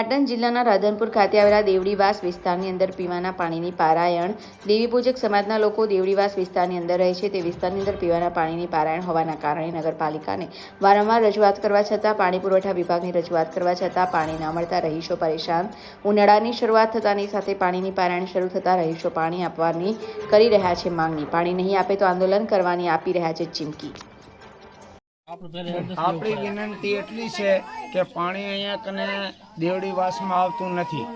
પાટણ જિલ્લાના રાધનપુર ખાતે આવેલા દેવડીવાસ વિસ્તારની અંદર પીવાના પાણીની પારાયણ. દેવી પૂજક સમાજના લોકો દેવડીવાસ વિસ્તારની અંદર રહે છે. તે વિસ્તારની અંદર પીવાના પાણીની પારાયણ હોવાના કારણે નગરપાલિકાને વારંવાર રજૂઆત કરવા છતાં, પાણી પુરવઠા વિભાગની રજૂઆત કરવા છતાં પાણી ન મળતા રહીશો પરેશાન. ઉનાળાની શરૂઆત થતાની સાથે પાણીની પારાયણ શરૂ થતાં રહીશો પાણી આપવાની કરી રહ્યા છે માંગણી. પાણી નહીં આપે તો આંદોલન કરવાની આપી રહ્યા છે ચીમકી. આપણી વિનંતી એટલી છે કે પાણી અહીંયા કને દેવડી વાસમાં આવતું નથી.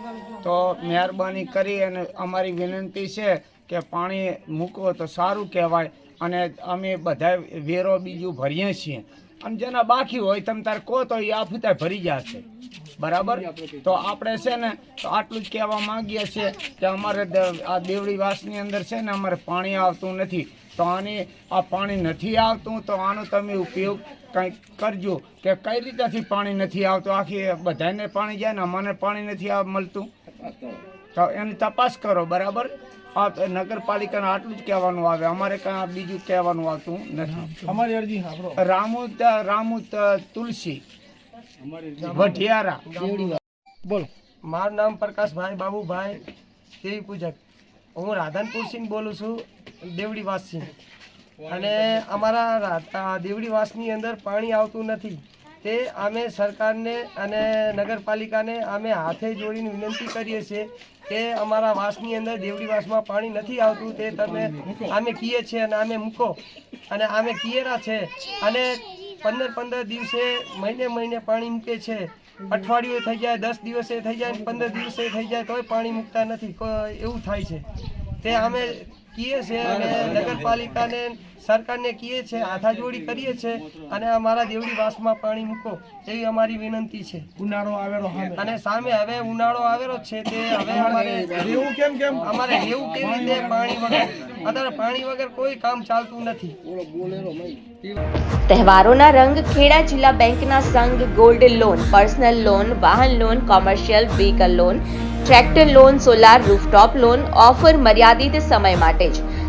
તો મહેરબાની કરી અને અમારી વિનંતી છે કે પાણી મૂકો તો સારું કહેવાય અને અમે બધા વેરો બીજું ભરીએ છીએ. અને જેના બાકી હોય તમે તાર કહો તો એ આફતા ભરી જશે. બરાબર? તો આપણે છે ને તો આટલું જ કહેવા માંગીએ છીએ કે અમારે આ દેવડી વાસની અંદર છે ને અમારે પાણી આવતું નથી. તો આની આ પાણી નથી આવતું તો આનો તમે ઉપયોગ કંઈક કરજો કે કઈ રીતેથી પાણી નથી આવતું? આખી બધાને પાણી જાય ને અમને પાણી નથી આવ મળતું? તો એની તપાસ કરો બરાબર? આ નગરપાલિકાને આટલું જ કહેવાનું આવે અમારે કાંઈ બીજું કહેવાનું આવતું નથી. અમારી અરજી રામુ રામુ તુલસી વઢિયારા. બોલો. મારું નામ પ્રકાશભાઈ બાબુભાઈ દેવી પૂજક. હું રાધનપુર સિંહ બોલું છું દેવડીવાસ સિંહ. અને અમારા રા- આ દેવડી વાસની અંદર પાણી આવતું નથી. તે અમે સરકારને અને નગરપાલિકાને અમે હાથે જોડીને વિનંતી કરીએ છીએ કે અમારા વાસની અંદર દેવડીવાસમાં પાણી નથી આવતું તે તમે અમે કીએ છીએ અને અમે મૂકો. અને અમે કિયેરા છે. અને પંદર પંદર દિવસે મહિને મહિને પાણી મૂકે છે. અઠવાડિયું થઈ જાય દસ દિવસે થઈ જાય પંદર દિવસે થઈ જાય તોય પાણી મૂકતા નથી. એવું થાય છે. તે અમે કીએ છીએ અને નગરપાલિકાને સરકારને કહીએ છીએ હાથાજોડી કરીએ છીએ અને અમારા દેવડી વાસમાં પાણી મૂકો એવી અમારી વિનંતી છે. ઉનાળો આવેલો અને સામે હવે ઉનાળો આવેલો છે તે હવે અમારે રહેવું કેમ કેમ? અમારે રહેવું કેવી રીતે પાણી વગર? અત્યારે પાણી વગર કોઈ કામ ચાલતું નથી. તહેવારોના રંગ ખેડા જિલ્લા બેંકના સંઘ ગોલ્ડ લોન પર્સનલ લોન વાહન loan commercial vehicle loan tractor loan solar rooftop loan offer મર્યાદિત સમય માટે જ.